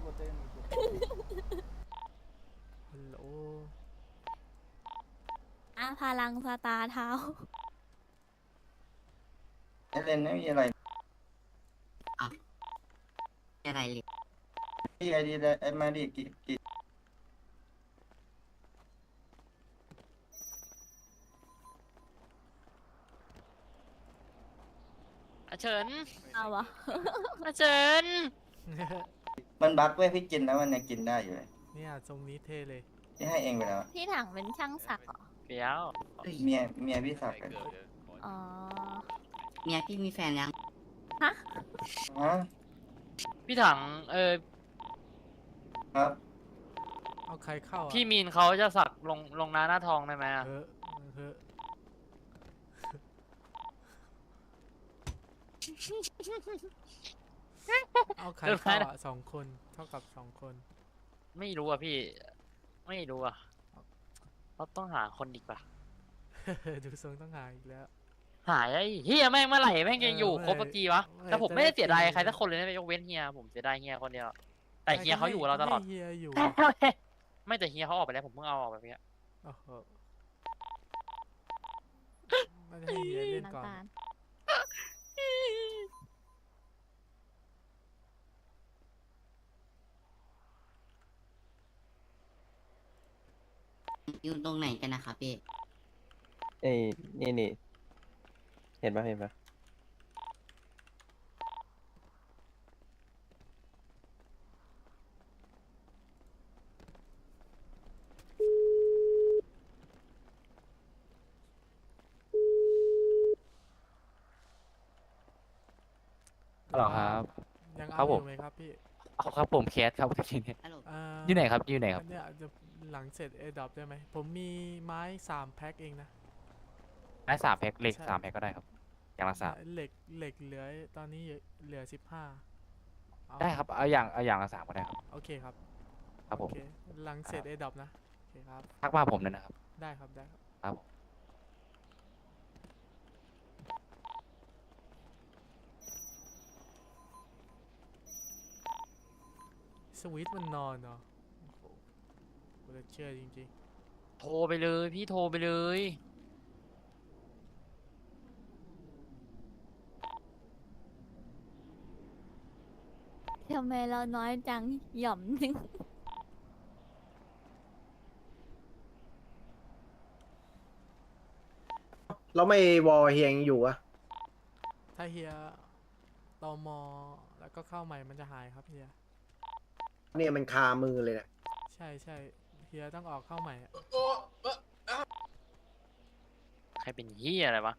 ฮัลโหลอะพลังสตาร์เท้าไอเลนไม่มีอะไรอะไรเลยพี่ไอดีไอมาดิกิกิอาเฉินเอาวะอาเฉิน มันบั๊กเว้ยพี่กินแล้วมันยังกินได้อยู่เลยเนี่ยทรงนี้เท่เลย พี่ให้เองไปแล้วพี่ถังเป็นช่างสักดิ์เหรอ เปียวเมียเมียพี่สักกันอ๋อ เมียพี่มีแฟนยังฮะฮะพี่ถังเออครับเอาใครเข้าอะพี่มีนเขาจะสักลงลงหน้าหน้าทองได้ไหมอะเออเออ เอาใครเข้าอะสองคนเท่ากับสองคน ไม่รู้อะพี่ ไม่รู้อะเราต้องหาคนดีกว่าดูทรงต้องหาอีกแล้ว หายไอ้เฮียแม่งเมื่อไหร่แม่งจะอยู่เออครบสักทีวะเมื่อไหร่แต่ผมจะไม่ได้ได้เสียดายตีใครสักคนเลยนะยกเว้นเฮียผมเสียดายเฮียคนเดียว แต่เฮียเขาอยู่กับเราตลอดให้เฮียอยู่ไม่แต่เฮียเขาออกไปแล้วผมเพิ่งเอาออกไปเมื่อกี้โอ้โหไม่ได้ให้เฮียเล่นก่อน น้ำตาล อยู่ตรงไหนกันนะครับพี่ เอ้ยนี่นี่เห็นปะเห็นปะฮัลโหลครับ ยังครัเอาบอผมยู่ไหมครับพี่เอาครับผมแคสครับทีนี้ฮัลโหลเอ่ออยู่ไหนครับอยู่ไหนครับ เนี่ยจะ หลังเสร็จเอดอปได้ไหม ผมมีไม้สามแพ็คเองนะได้สามแพ็คเหล็กใช่ สามแพ็คก็ได้ครับ อย่างละสามเหล็กเหล็กเหลือตอนนี้เหลือสิบห้าได้ครับ เอาอย่างเอาอย่างละสามก็ได้ครับ โอเคครับครับผม โอเคหลังเสร็จครับเอดอปนะ โอเคครับ ทักมาผมเลยนะครับ ได้ครับได้ครับครับผมสวิตช์มันนอนเนาะโอ้โห กูจะเชื่อจริงโทรไปเลยพี่โทรไปเลย ทำไมเราน้อยจังหย่อมหนึง แล้วไม่วอลเฮียงอยู่อะๆ ถ้าเฮียตอมอแล้วก็เข้าใหม่มันจะหายครับเฮีย เนี่ยมันคามือเลยเนี่ยใช่ใช่ เฮียต้องออกเข้าใหม่อะใครเป็นเฮียอะไรวะ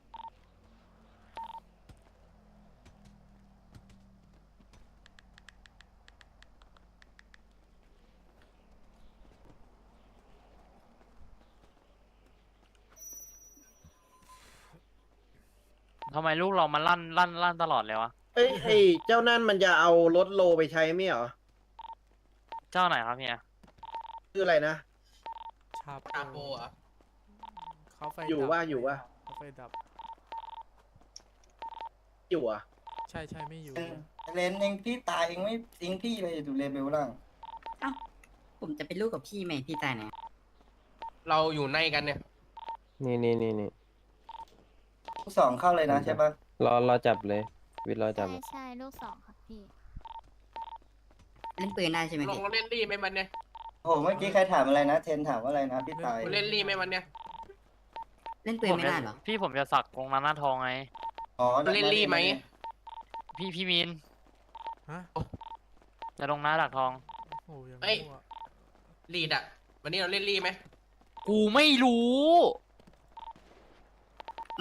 ทำไมลูกเรามาลั่นลั่นลั่นตลอดเลยวะ เอ้ยไอ้เจ้านั่นมันจะเอารถโลไปใช้ไหมเหรอ เจ้าไหนครับเฮีย ชื่ออะไรนะ ชาโปเขาไฟอยู่ดับว่าอยู่ว่าเขาไฟดับ อยู่อะใช่ใช่ไม่อยู่ไอเลนเองพี่ตายเองไม่ทิ้งพี่เลยดูเลเบลล่างผมจะเป็นลูกกับพี่ไหมพี่ตายไหนเราอยู่ในกันเนี่ย นี่นี่นี่นี่ลูกสองเข้าเลยนะใช่ปะรอรอจับเลย วิทย์รอจับใช่เลยใช่ลูกสองครับพี่ เล่นปืนได้ใช่ไหมลงพี่เล่นรี่ไหมมันเนี่ย โอ้โหเมื่อกี้ใครถามอะไรนะ เทนถามว่าอะไรนะพี่ตายเล่นรี่ไหมมันเนี่ยเล่นปืนไม่ได้เหรอ พี่ผมจะสักตรงนั้นหน้าทองไง อ๋อเล่นรี่ไหมพี่พี่มีนฮะจะลงหน้าดักทอง โอ้โหยังเอ้ยมั่วลีดอะวันนี้เราเล่นรี่ไหมกูไม่รู้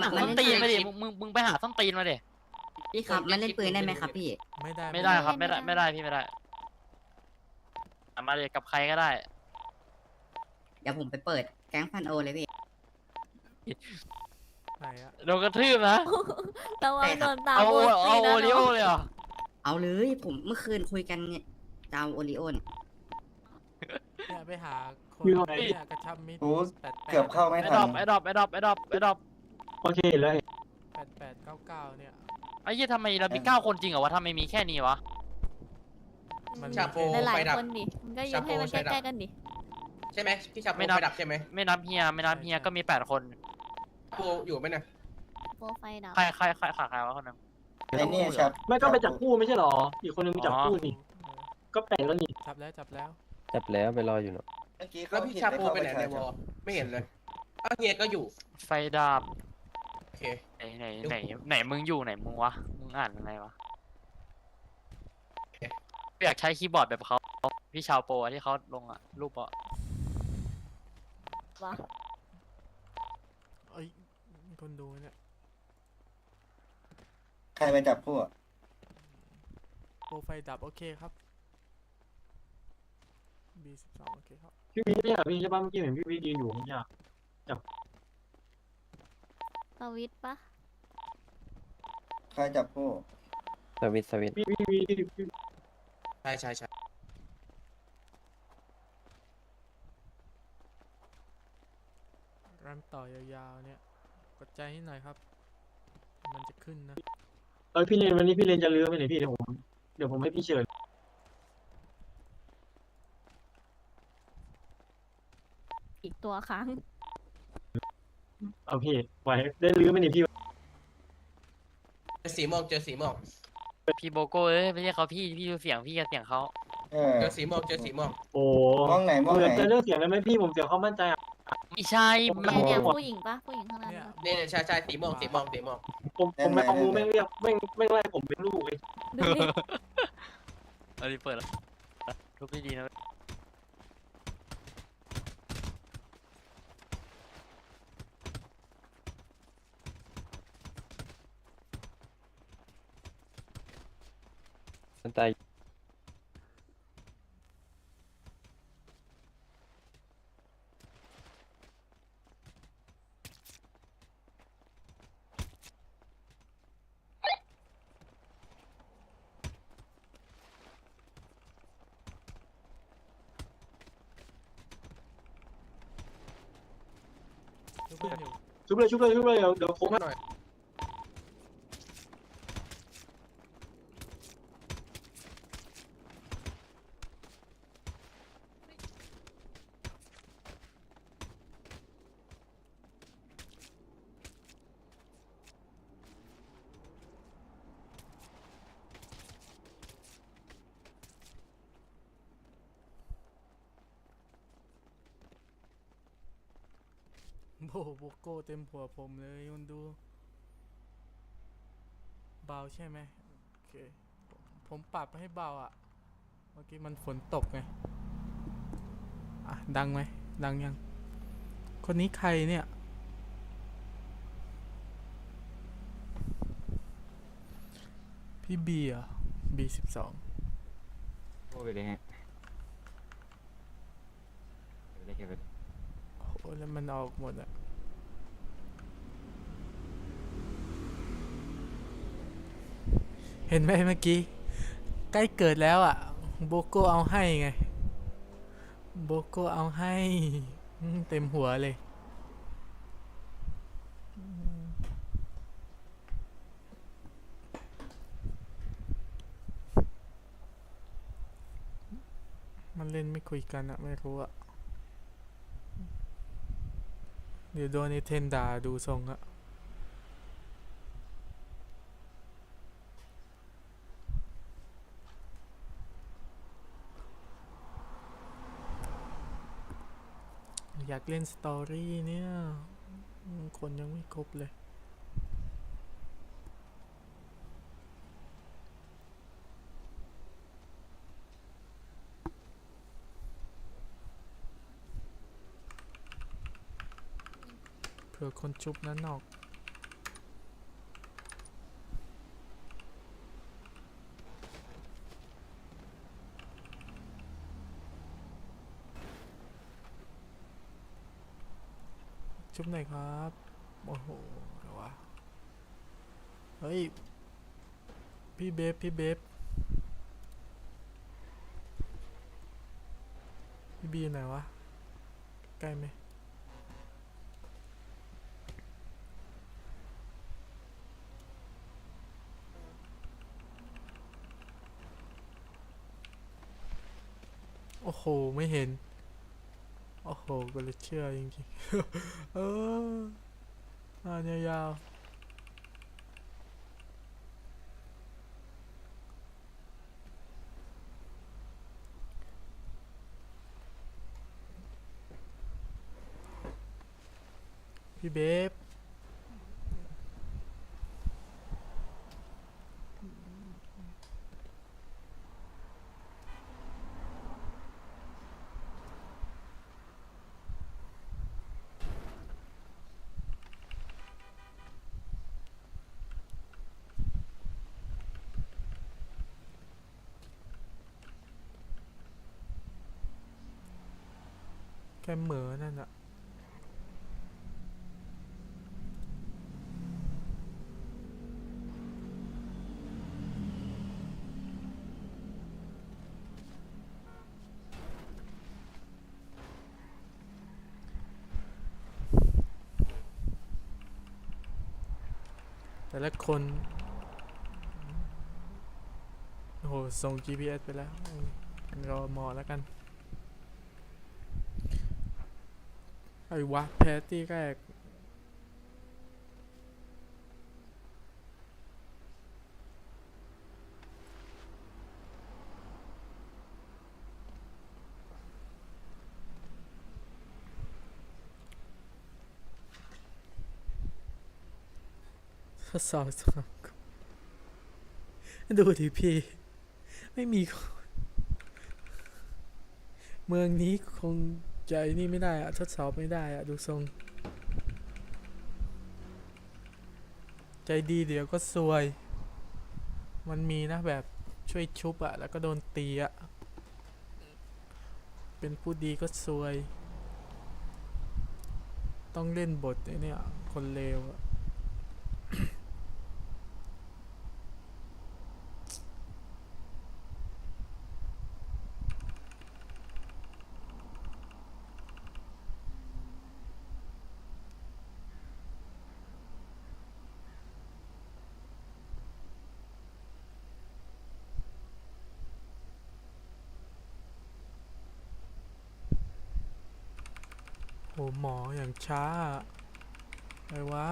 มันส้นตีนมาดิคลิปมึงมึงมึงไปหาส้นตีนมาดิ พี่ครับ มันเล่นปืนได้ไหมครับพี่ ไม่ได้ไม่ได้ครับไม่ไม่ได้ได้ไม่ได้พี่ไม่ได้อะ มาเลยกับใครก็ได้ เดี๋ยวผมไปเปิดแก๊งพันโอเลยพี่ ไหนอะโดนกระทืบนะ ระวังโดนตาเอาโบโอสีเอานะโอริโอเนาะเลยเหรอเอาเลยผมเมื่อคืนคุยกันเนี่ยจะเอาโอริโอเนี่ยเนี่ยไปหาคนอยู่ไหนเนี่ยกระชับมิตรโอ้ แปดแปเกือบดเข้าไม่ไอ้ทัดอน ปไอ้ดอปไอ้ดอปไอ้ดอปไอ้ดอปโอเคเลยแปดแปดเก้าเก้าเนี่ยไอ้ยี่ทำไมเรามีเก้าคนจริงเหรอวะทำไมมีแค่นี้วะ มันชาโปมีหลายไฟดับๆคนดิมันก็ยืชานโปให้มันไฟดับใกล้ๆกันดิใช่ไหมพี่ชาโปไม่นับ ไฟดับใช่ไหมไม่นับเฮียไม่นับเฮียก็มีแปดคน โปอยู่ไหมเนี่ยโปรไฟล์ดับใครใครใครขาดใครวะคนหนึง ไอ้เนี่ยครับไม่ก็ไปจับคู่ไม่ใช่หรอ อีกคนนึงไปจับคู่นี่เออก็แปลงแล้วนี่จับแล้วจับแล้ว จับแล้วไปรออยู่เนาะเมื่อกี้แล้วเขาพี่ผิดชาโปเข้ไปไหนในวอลไม่เห็นเลยอ้าวเฮียก็อยู่ไฟดับโอเคไหนไหนไหนไหนมึงอยู่ไหนมึงวะ มึงอ่านยังไงวะ อยากใช้คีย์บอร์ดแบบเขาพี่ชาวโปรอะที่เขาลงอะรูปอะวะเอ้ยมีคนดูเนี่ยใครไปจับคู่อะโปรไฟล์ดับโอเคครับ B12 โอเคครับ พี่วิเนี่ยพี่ใช่ป่ะเมื่อกี้เห็นพี่วิยืนอยู่เนี่ยสวิตช์ปะใครจับคู่สวิตช์สวิตช์พี่วิวิพี่พี่ใช่ใช่ใช่รันต่อยาวๆเนี่ย กดใจให้หน่อยครับ มันจะขึ้นนะ เออพี่เรนวันนี้พี่เรนจะเลื้อไปไหนพี่เดี๋ยวผมเดี๋ยวผมให้พี่เชิญอีกตัวครั้งเอาพี่ไหวได้เลื้อไหมเนี่ยพี่เจอสีม่วงเจอสีม่วง พี่โบโก้เอ้ยไม่ใช่เขาพี่พี่ดูเสียงพี่กับเสียงเขาเออเจอสีม่วงเจอสีม่วงโอ้มองไหนมองเหไหมืนอนจะเรื่องเสียงได้ไหมพี่ผมเสียความมั่นใจอะ ไม่ใช่ผมมันเนี่ยเนี่ยโอ้โห ผู้หญิงปะผู้หญิงข้างนั้นเนี่ยปะเนี่ยเนี่ยใช่ใช่สีม่วงสีม่วงสีม่วงผมผมไม่เอามือแม่งเรียกแม่งแม่งไล่ผมเป็นลูกเลยดูดิเอาดิเปิดแล้วทุบดีๆนะ มันตายดูเพื่อนอยู่ ชุบเลยชุบเลยชุบเลยเดี๋ยวเดี๋ยวผม หน่อย โบโบโก้เต็มหัวผมเลยมันดู เบาใช่ไหมโอเค ผมผมปรับให้เบาอะ เมื่อกี้มันฝนตกไง อะ ดังไหม ดังยัง คนนี้ใครเนี่ยพี่บีเหรอะบีสิบสองโอ้ยเลยฮะเก็บไปโอ้โหแล้วมันออกหมดอะ เห็นไหมเมื่อกี้ ใกล้เกิดแล้วอะ โบโก้เอาให้ไง โบโก้เอาให้เต็มหัวเลยมมันเล่นไม่คุยกันอะไม่รู้อะเดี๋ยวโดนไอเทนด่าดูทรงอะ อยากเล่นสตอรี่เนี่ย คนยังไม่ครบเลย เผื่อคนชุบนั้นออก ชุบหน่อยครับ โอ้โหเดี๋ยววะ เฮ้ย พี่เบฟ พี่เบฟ พี่บีไหนวะ ใกล้ไหมโอ้โห ไม่เห็น อ้โหก็เลยเชื่อจริงๆ เอออ่านยาวพี่เบฟ แค่เหมือนั่นอะแต่ละคน โอ้โห ส่ง GPS ไปแล้วรอหมอแล้วกัน ไอ้วะแพตตี้แรกทดสอบสองดูดิพี่ ไม่มีคน เมืองนี้คง ใจนี่ไม่ได้อะทดสอบไม่ได้อะดูทรง ใจดีเดี๋ยวก็ซวย มันมีนะแบบช่วยชุบอะแล้วก็โดนตีอะเป็นผู้ดีก็ซวย ต้องเล่นบทไอ้เนี่ยคนเลวอะ หหมออย่างช้าอะไรวะ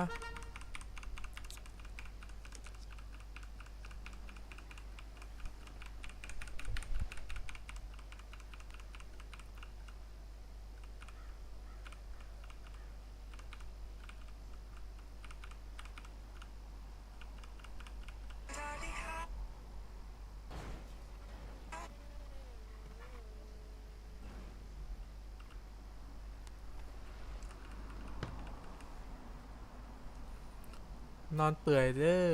อนเปื่อยเด้อ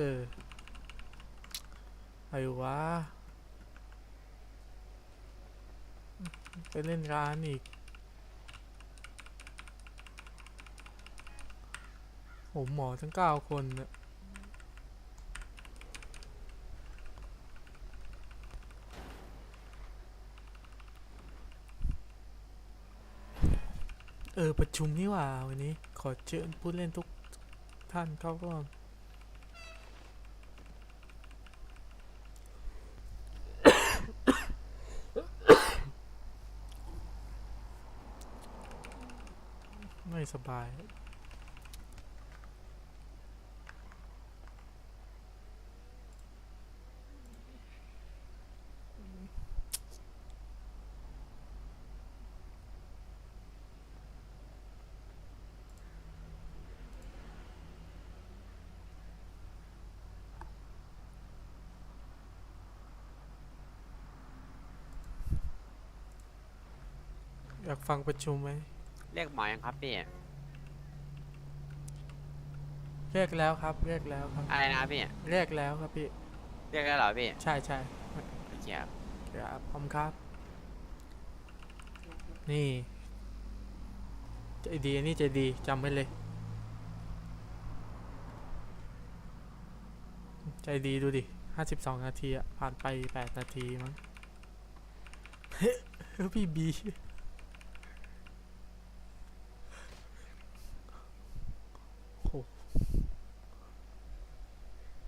ไอ้วะไปเล่นร้านอีกโหหมอทั้งเก้าคนเนี่ยเออ ประชุมนี่ว่าวันนี้ขอเชิญผู้เล่นทุกท่านเข้าร่วม สบายอยากฟังประชุมไหม เรียกหมอยังครับพี่ เรียกแล้วครับ เรียกแล้วครับ อะไรนะครับพี่ เรียกแล้วครับพี่ เรียกได้วเหรอพี่ใช่ใช่โอเคครับครับพร้อมครับ นี่ใจดีอันนี้ใจดีจำไว้เลย ใจดีดูดิห้าสิบสองนาทีอะผ่านไปแปดนาทีมั้ง เฮ้ยพี่บี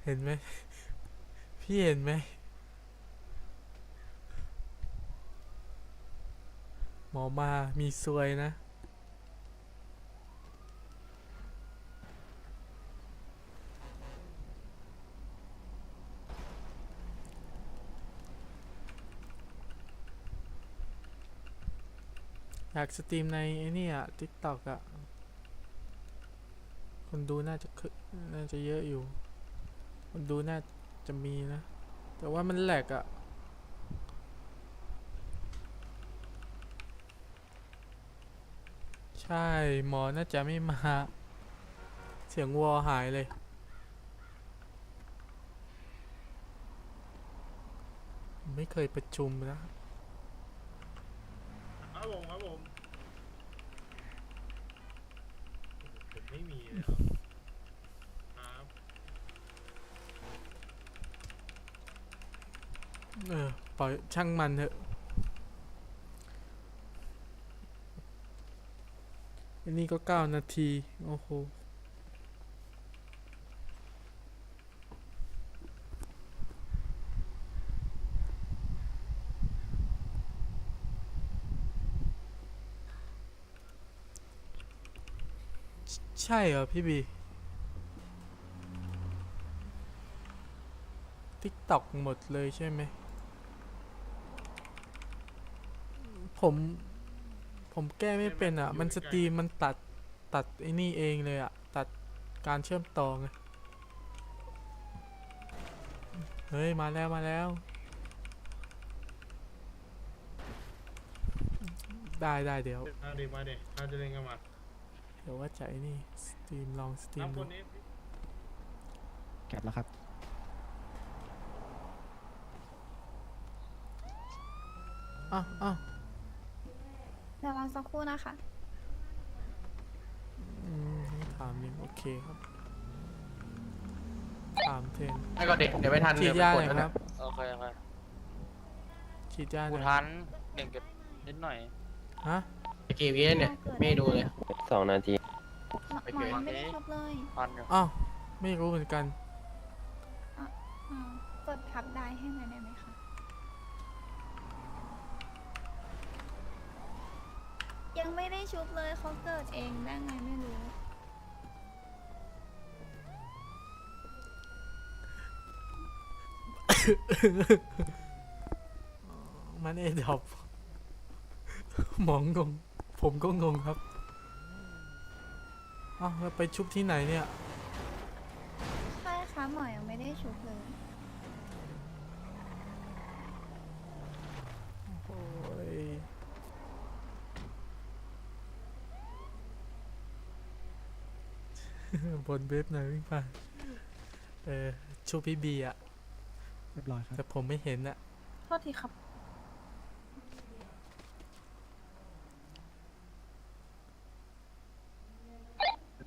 เห็นไหมพี่เห็นไหมหมอมามีซวยนะ อยากสตรีมในไอ้นี่อะ TikTok อะคนดูน่าจะคึน่าจะเยอะอยู่ันดูน่าจะมีนะ แต่ว่ามันแหลกอะใช่ หมอน่าจะไม่มา เสียงวอหายเลย ไม่เคยประชุมนะ ครับผมครับผมผมไม่มีเลยครับครับ เออ ปล่อยช่างมันเถอะอันนี้ก็เก้านาที โอ้โหใช่เหรอพี่บีทิกตอกหมดเลยใช่ไหม ผม ผมแก้ไม่เป็นอะ มันสตรีมมันตัดตัดไอ้นี่เองเลยอะ ตัดการเชื่อมต่อไงเฮ้ย มาแล้วมาแล้ว ได้ได้เดี๋ยวมาเด็มาเด็มาจะเล่นกันมาเดี๋ยวว่าจะไอ้นี่สตรีมลองสตรีมน้ำคดูนนี้แคปแล้วครับ อ้าวอ้าว เดี๋ยวรอสักครู่นะคะ อืมให้ถามยังโอเคครับ ถามเทนให้ก่อนเด็กเดี๋ยวไม่ทันฉีดเดี๋ยวยาไปหกน่ดอยแล้วคนะรับโอเคโอเคฉีดยาหกูน่อยทันหนึ่งจุดนิดหน่อยฮะเมื่อกี่วิเนี่ยไม่ดูเลย สองนาที หมอโอหมเคอยังไม่ได้ครบเลยทันอยู่อ้าวไม่รู้เหมือนกันอ่ากดพับได้ให้หน่อยได้ไหมคะ ยังไม่ได้ชุบเลยเขาเกิดเองได้ไงไม่รู้ มันเอดอบหมองงง ผมก็งงครับอ้าวแล้วไปชุบที่ไหนเนี่ย ใช่ค่ะหมอยังไม่ได้ชุบเลย โอ้ย บนเว็บหน่อยวิ่งผ่านเออชูพี่บีอะเรียบร้อยครับแต่ผมไม่เห็นอะโทษทีครับ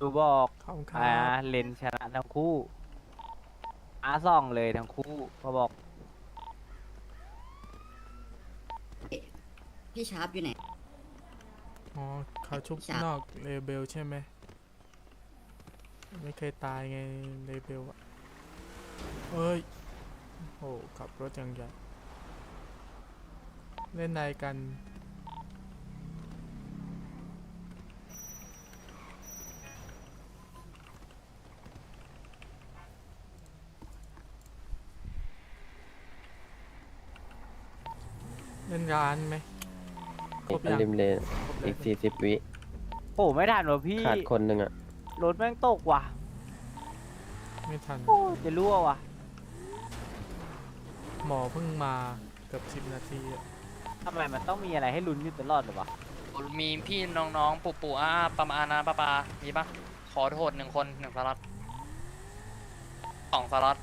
ดูบอกขอบคุณคอ่ารับเลนชนะทั้งคู่อาซ่องเลยทั้งคู่เขาบอกพี่ชาร์ปอยู่ไหน อ๋อเขาชุบฉากนอกเลเบลใช่ไหม ไม่เคยตายไงเลเบลอะเอ้ย โอ้ขับรถอย่างใหญ่เล่นในกัน เล่นร้านไหมครอีบกอันยังริมเลนครบอีกแล้วสี่สิบวิโอ้ไม่ทันวะพี่ขาดคนหนึ่งอะ รถแม่งตกว่ะไม่ทัน โอ้จะรั่วว่ะ หมอเพิ่งมาเกือบสิบนาทีอะทำไมมันต้องมีอะไรให้ลุ้นอยู่ตลอดเลยวะมีพี่น้องๆปู่ปู่อาปามาอานาปาปามีปะขอโทษหนึ่งคนหนึ่งสล็อตสองสล็อต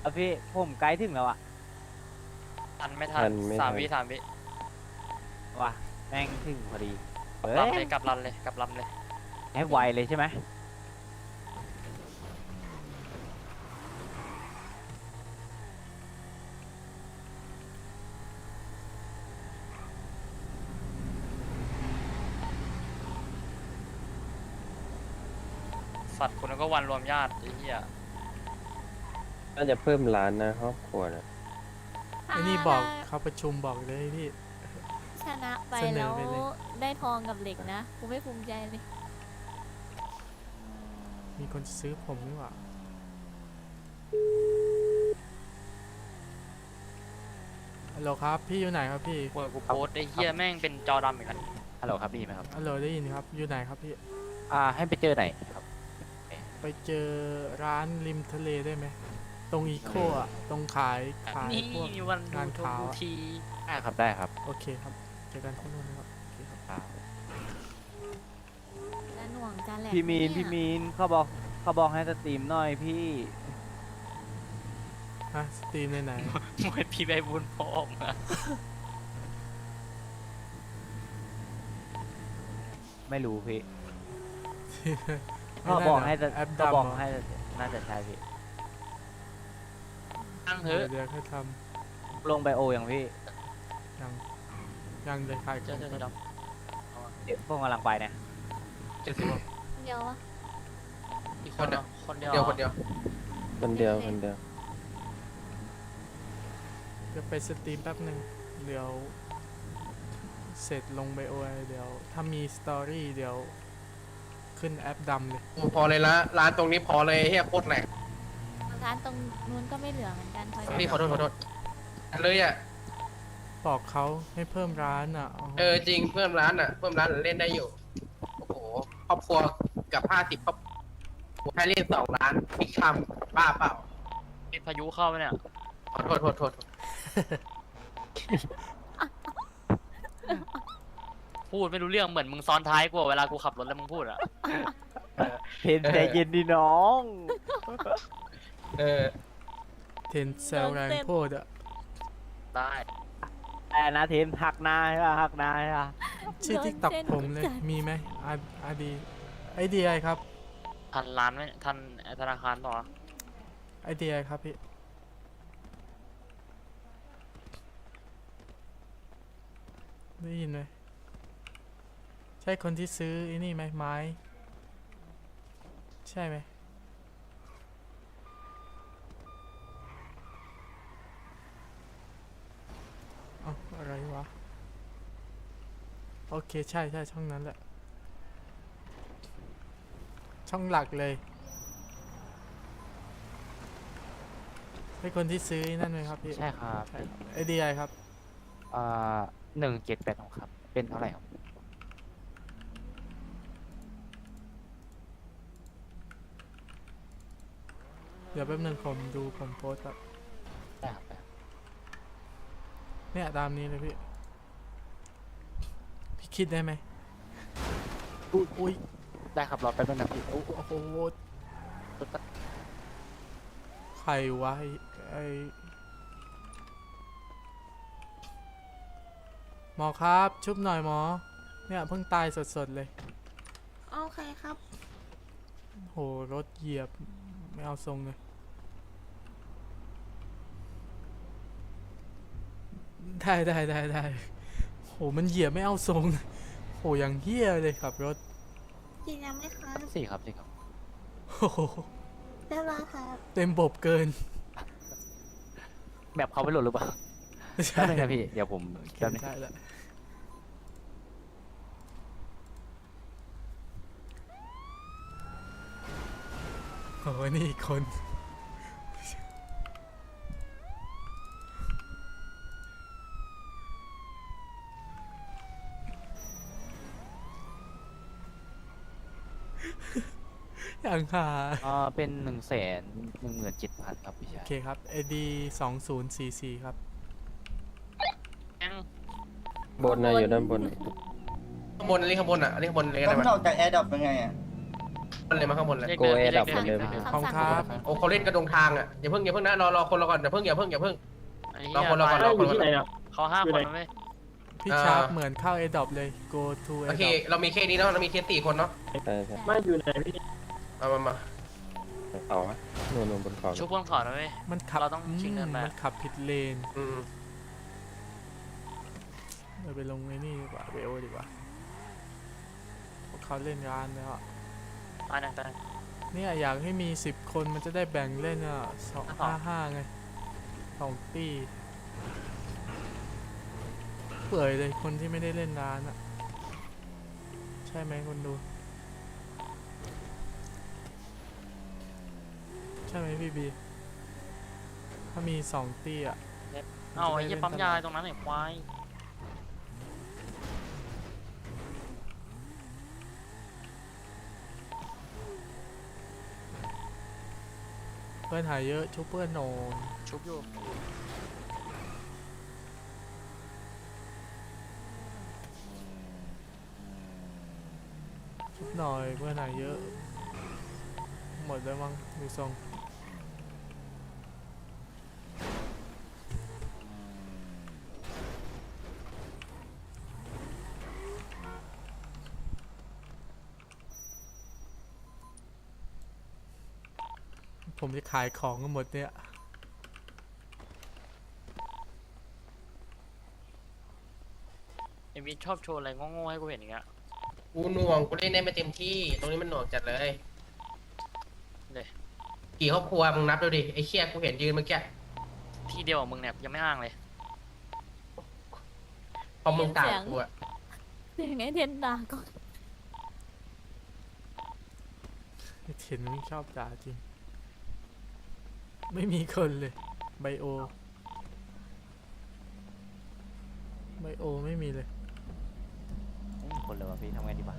เอาพี่ผมใกล้ถึงแล้วอะทันไม่ทันทันไม่สามทันวิสามวิว่ะแม่งถึงพอดีเฮ้รับยเลยกลับรันเลยกลับลำเลย ให้ไวเลยใช่ไหมสัตว์คุณก็วันรวมญาติไอ้เหี้ยน่าจะเพิ่มร้านนะครอบครัวนะไอ้นี่บอกเขาประชุมบอกเลยพี่ ชนะไปเสนแล้อวไปเลย ได้ทองกับเหล็กนะกูไม่ภูมิใจเลย มีคนซื้อผมนี่หว่าฮัลโหลครับ พี่อยู่ไหนครับพี่กูกูโพสต์ไอ้เหี้ยแม่งเป็นจอดำอีกแล้วฮัลโหลครับได้ยินไหมครับฮัลโหลได้ยินครับ อยู่ไหนครับพี่ อ่าให้ไปเจอไหนครับ ไปเจอร้านริมทะเลได้ไหม ตรงอีโคอะ ตรงขายขายนี่พวก วันงานดูขาวดูอะ ที ได้ครับได้ครับโอเคครับ เจอกันที่นู่นนะครับโอเคครับครับและหน่ วงจานแหลกพี่มีนเยพี่มีนเขาบอกเขาบอกให้สตรีมหน่อยพี่ ฮะสตรีมในไหนมวยพี่ใบบุญพร้อมอะไม่รู้พี่ไเขาบอกให้นั่นสแอปเขาดำบอกเหรอให้น่าจะใช่พี่ตั้งเถอะ เดี๋ยวค่อยทลงไบโออย่างพี่ำยังยังเลยขายขเจอองเจอก่อนดเดี๋ยวพวกกำลังไปเนี่ย เจ็ดสิบโมงเดียววะำอีกคนเดียวคนเดียวเดียวคนเดียวคนเดียวคนเดียวเดี๋ยวไปสตรีมแป๊บหนึ่งเดี๋ยว เสร็จลงไปโอไอเดี๋ยว ถ้ามีสตอรี่เดี๋ยว ขึ้นแอปดำเลยโอ้พอเลยละร้านตรงนี้พอเลยเฮียโคตรแหลกร้านตรงนู้นก็ไม่เหลือเหมือนกันพอดีพี่ขอโทษขอโทษอันเลยอะบอกเขาให้เพิ่มร้านอะ เออจริงเพิ่มร้านอะ เพิ่มร้านเล่นได้อยู่โอ้โห ครอบครัวกับห้าสิบครอบให้เล่นสองร้านพิกทำบ้าเปล่ามีพายุเข้าไหมเนี่ย ขอโทษโทษโทษพูดไม่รู้เรื่องเหมือนมึงซ้อนท้ายกูอะเวลากูขับรถแล้วมึงพูดอะเพนใจเย็นดีน้อง เออ เทนเซลแรงโพดอะได้ แต่นะเทนหักหน้าใช่ป่ะหักหน้าใช่ป่ะชื่อทิกตอกผมเลยมีไหมอาอาดีไอเดียครับทันร้านไหมทันธนาคารต่อไอเดียครับพี่ได้ยินไหมใช่คนที่ซื้อไอ้นี่ไหมไม้ ใช่ไหมเอ้าอะไรวะ โอเคใช่ใช่ช่องนั้นแหละ ช่องหลักเลยให้คนที่ซื้อไอ้นั่นไหมครับพี่ใช่ครับไอเดียครับอ่าหนึ่งเจ็ดแปดของครับ เป็นเท่าไหร่ครับเดี๋ยวแป๊บนึงผมดูผมโพสต์ครับได้ครับได้เนี่ยตามนี้เลยพี่พี่ คิดได้ไหมอุ้ยได้ครับรอแป๊บนึงนะพี่โอ้โอ้โหใครวะไอ้ไอหมอครับ ชุบหน่อยหมอ เนี่ยเพิ่งตายสดๆเลยโอเคครับ โหรถเหยียบ ไม่เอาทรงเลย ได้ได้ได้ได้ โหมันเหยียบไม่เอาทรงโหอย่างเฮี้ยเลยขับรถกินยังไหมคะสี่ครับสี่ครับโอ้โหเรียบร้อยครับเต็มบบเกินแบบเขาไปโหลดหรือเปล่าใช่แป๊บนึงนะพี่ เดี๋ยวผมแป๊บนึงได้แล้วโอ้โหนี่อีกคน อย่างค่ะ อ่าเป็นหนึ่งแสนหนึ่งหมื่นเจ็ดพันครับพี่ชาโอยเคครับ AD สองศูนย์สี่สี่ครับแม่งบนนะอยู่ด้านบน ข้างบนอันนี้ข้างบนอะอันนี้ข้างบนเลยก็แล้วได้มันไหมออกจากแอร์ดรอปยังไงอะมันเลยมาข้างบนเลยเรียกโกเดินเอเรียดักบเดินเหมือนเดิมเรียกเดินขอบคุณครับ โอ้เขาเล่นกระดงทางอะอย่าเพิ่งอย่าเพิ่งนะรอรอคนรอก่อนอย่าเพิ่งอย่าเพิ่งอย่าเพิ่งไอ้รเหี้อยคนรอก่อนเอ้ยอยู่ที่ไหนเนี่ยเขาห้าคนนะเว้ยพี่อ่า ชาร์ปเหมือนเข้า a d o p เลย go to โอ a เค d o p เรามีเคสนี้เนาะเรามีเคสสี่คนเนาะ ใช่ใช่ไม่อยู่ไหนพี่ เอามามาเอาวะนู่นนู่นบนเขาชุบบนเขอนะเว้ย มันขับเราต้องชิงเงินมไป มันขับผิดเลนอืมเราไปลงไอ้นี่ดีกว่าเวโอดีกว่าพวกเขาเล่นร้านแล้วอะไปนะไปนะเนี่ยอยากให้มีสิบคนมันจะได้แบ่งเล่นอะสองอะต่อห้าห้าไงสองตีเปื่อยเลยคนที่ไม่ได้เล่นร้านอะใช่ไหมคนดู ช่ไหมพี่บี ถ้ามีสองตีอะเอาไอ้เหี้ยปั๊มยาตรงนั้นไอ้ควายเพื่อนหายเยอะชุบเพื่อนโหนนชุบอยู่ชุบหน่อยเพื่อนหายเยอะ หมดแล้วมั้งดูทรง ผมจะขายของกันหมดเนี่ยไอ้วิทชอบโชว์อะไรโง่ๆให้กูเห็นอย่างเงี้ยกูหน่วงกูเล่นได้ไม่เต็มที่ ตรงนี้มันหน่วงจัดเลยเลยกี่ครอบครัวมึงนับดูดิไอ้เชี่ยกูเห็นยืนเมื่อกี้ที่เดียวกับมึงเนี่ยยังไม่อ้างเลยพอมึงต่างกูอะเสียงไอ้เทนด่าก่อนไอ้เทียนมันชอบด่าจริง ไม่มีคนเลย ไบโอ ไบโอไม่มีเลยไม่มีคนเลยวะพี่ทำไงดีวะ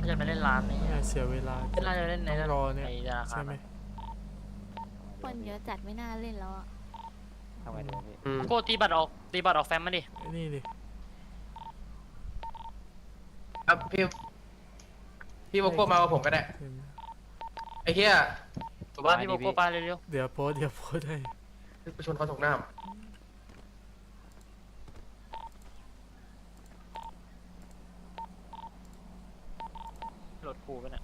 ก็จะไปเล่นร้านนี่ไม่อยากเสียเวลาน่าจะเล่นในต้องรอเนี่ยไอ้ธนาคาใช่รไหมคนเยอะจัดไม่น่าเล่นแล้วอะทำไงดีวะพี่อืมโกตีบัตรออกตีบัตรออกแฟมมาดิ ไอ้นี่ดิเอาพี่พี่โบโก้มากับผมก็ได้เห็นไอ้เหี้ย ถูกป่ะพี่โบโก้ไปเร็วเดี๋ยวโพสต์เดี๋ยวโพสต์ให้ไปชนเขาตกน้ๆรถกูไปเนี่ย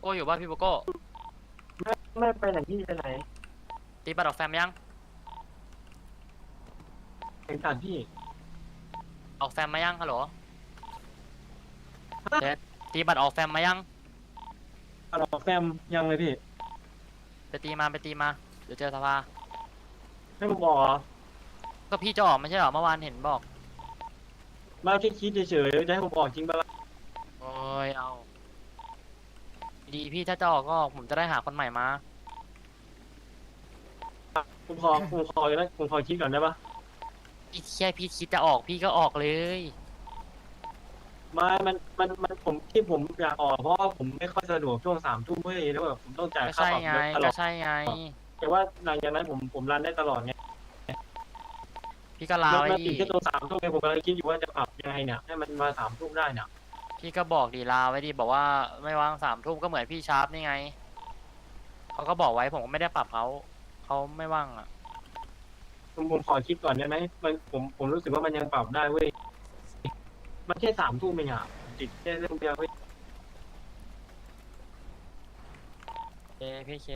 โก้อยู่ป่ะพี่โบโก้ไม่ไปไหนพี่ไปไหนตีบัตรออกแฟมยังแข่งขันพี่ ออกแฟมมายังฮัลโหลเดดตีบัตรออกแฟมมายังเอาดอกแฟมยังเลยพี่ ไปตีมาไปตีมาเดี๋ยวเจอสภาให้ผมบอกเหรอก็พี่จะออกไม่ใช่เหรอเมื่อวานเห็นบอกมาแค่คิดเฉยๆจะให้ผมบอกจริงปะล่ะโอ้ยเอา ดีพี่ถ้าจะออกก็ออกผมจะได้หาคนใหม่มาผมขอผมขออยู่นะผมขอคิดก่อนได้ปะ พี่แค่พี่คิดจะออกพี่ก็ออกเลย ไมามัน มัน มัน ผมที่ผมอยากออกเพราะว่าผมไม่ค่อยสะดวกช่วงสามทุ่มเว้ยแล้วแบบผมต้องจ่ายก็ค่าใช่ปรับไงรถตลก็อด ใช่ไง แต่ว่าหลังจากนั้นผมผมรันได้ตลอดไงพี่ก็ลาแล้วไว้มันดิติดแค่ตรงสามทุ่มเองผมกำลังคิดอยู่ว่าจะปรับยังไงเนี่ยให้มันมาสามทุ่มได้เนี่ยพี่ก็บอกดีลาไว้ดิบอกว่าไม่ว่างสามทุ่มก็เหมือนพี่ชาร์ปนี่ไงเขาก็บอกไว้ผมก็ไม่ได้ปรับเขาเขาไม่ว่างอะ ผมผมขอคิดก่อนได้ไหมมันผมผมรู้สึกว่ามันยังปรับได้เว้ย มันแค่สามทุ่มเองอะติดแค่เรื่องเดียวเว้ยเอพี่เค